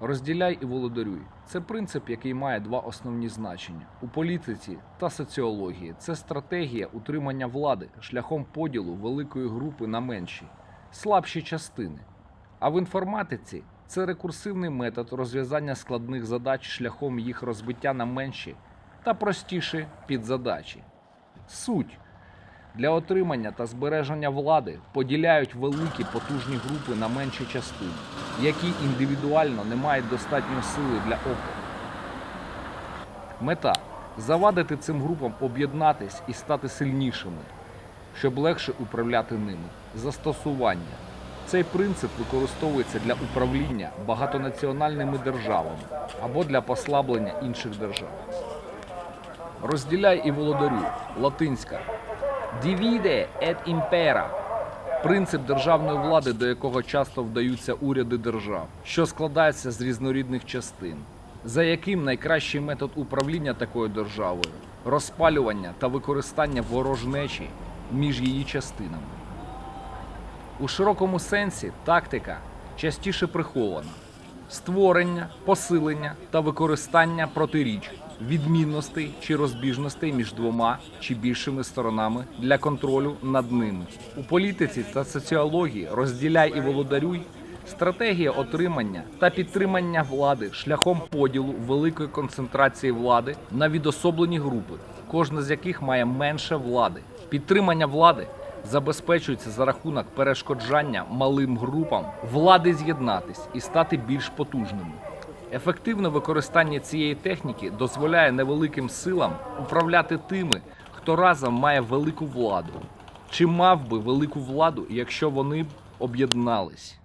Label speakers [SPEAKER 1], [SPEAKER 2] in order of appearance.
[SPEAKER 1] Розділяй і володарюй. Це принцип, який має два основні значення у політиці та соціології. Це стратегія утримання влади шляхом поділу великої групи на менші, слабші частини. А в інформатиці це рекурсивний метод розв'язання складних задач шляхом їх розбиття на менші та простіші підзадачі. Суть для отримання та збереження влади поділяють великі потужні групи на менші частини, які індивідуально не мають достатньо сили для опору. Мета завадити цим групам об'єднатись і стати сильнішими, щоб легше управляти ними. Застосування. Цей принцип використовується для управління багатонаціональними державами або для послаблення інших держав. Розділяй і володарюй. Латинська. Divide et impera. Принцип державної влади, до якого часто вдаються уряди держав, що складається з різнорідних частин, за яким найкращий метод управління такою державою? Розпалювання та використання ворожнечі між її частинами. У широкому сенсі тактика частіше прихована. Створення, посилення та використання протиріч, відмінностей чи розбіжностей між двома чи більшими сторонами для контролю над ними. У політиці та соціології розділяй і володарюй. Стратегія отримання та підтримання влади шляхом поділу великої концентрації влади на відособлені групи, кожна з яких має менше влади. Підтримання влади забезпечується за рахунок перешкоджання малим групам влади з'єднатись і стати більш потужними. Ефективне використання цієї техніки дозволяє невеликим силам управляти тими, хто разом має велику владу, чи мав би велику владу, якщо вони б об'єднались.